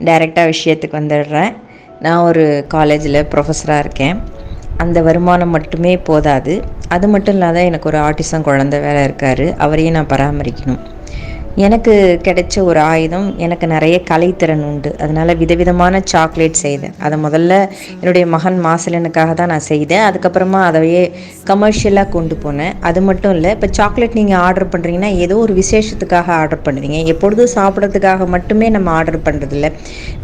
டைரெக்டாக விஷயத்துக்கு வந்துடுறேன். நான் ஒரு காலேஜில் ப்ரொஃபஸராக இருக்கேன். அந்த வருமானம் மட்டுமே போதாது. அது மட்டும் இல்லாத எனக்கு ஒரு ஆர்டிசம் குழந்த வேற இருக்கார். அவரையும் நான் பராமரிக்கணும். எனக்கு கிடைச்ச ஒரு ஆயுதம் எனக்கு நிறைய கலைத்திறன் உண்டு. அதனால் விதவிதமான சாக்லேட் செய்தேன். அதை முதல்ல என்னுடைய மகன் மாசலனுக்காக தான் நான் செய்தேன். அதுக்கப்புறமா அதையே கமர்ஷியலாக கொண்டு போனேன். அது மட்டும் இல்லை இப்போ சாக்லேட் நீங்கள் ஆர்டர் பண்ணுறீங்கன்னா ஏதோ ஒரு விசேஷத்துக்காக ஆர்டர் பண்ணுவீங்க. எப்பொழுதும் சாப்பிட்றதுக்காக மட்டுமே நம்ம ஆர்டர் பண்ணுறதில்ல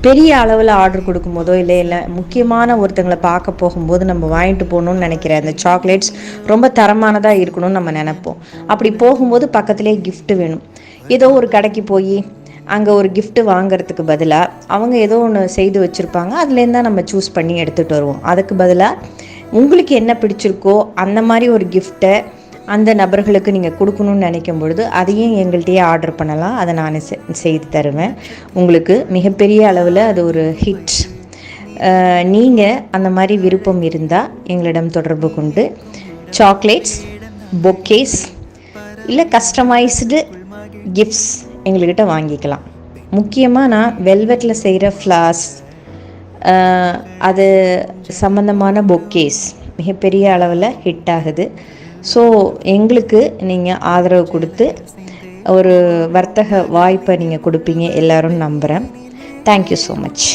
பெரிய அளவில் ஆர்டர் கொடுக்கும்போதோ இல்லை இல்லை முக்கியமான ஒருத்தங்களை பார்க்க போகும்போது நம்ம வாங்கிட்டு போகணும்னு நினைக்கிற அந்த சாக்லேட்ஸ் ரொம்ப தரமானதாக இருக்கணும்னு நம்ம நினைப்போம். அப்படி போகும்போது பக்கத்துலேயே கிஃப்ட் வேணும். ஏதோ ஒரு கடைக்கு போய் அங்கே ஒரு கிஃப்ட்டு வாங்குறதுக்கு பதிலாக அவங்க ஏதோ ஒன்று செய்து வச்சுருப்பாங்க. அதுலேருந்து தான் நம்ம சூஸ் பண்ணி எடுத்துகிட்டு வருவோம். அதுக்கு பதிலாக உங்களுக்கு என்ன பிடிச்சிருக்கோ அந்த மாதிரி ஒரு கிஃப்ட்டை அந்த நபர்களுக்கு நீங்கள் கொடுக்கணும்னு நினைக்கும் பொழுது அதையும் எங்கள்கிட்டயே ஆர்டர் பண்ணலாம். அதை நான் செ- செய்து தருவேன். உங்களுக்கு மிகப்பெரிய அளவில் அது ஒரு ஹிட் நீங்கள் அந்த மாதிரி விருப்பம் இருந்தால் எங்களிடம் தொடர்பு கொண்டு சாக்லேட்ஸ் பொக்கேஸ் இல்லை கஸ்டமைஸ்டு கிஃப்ட்ஸ் எங்கள்கிட்ட வாங்கிக்கலாம். முக்கியமாக நான் வெல்வெட்டில் செய்கிற ஃப்ளார்ஸ் அது சம்மந்தமான பொக்கேஸ் மிகப்பெரிய அளவில் ஹிட் ஆகுது. ஸோ எங்களுக்கு நீங்கள் ஆதரவு கொடுத்து ஒரு வர்த்தக வாய்ப்பை நீங்கள் கொடுப்பீங்க எல்லோரும் நம்புகிறேன் தேங்க்யூ ஸோ மச்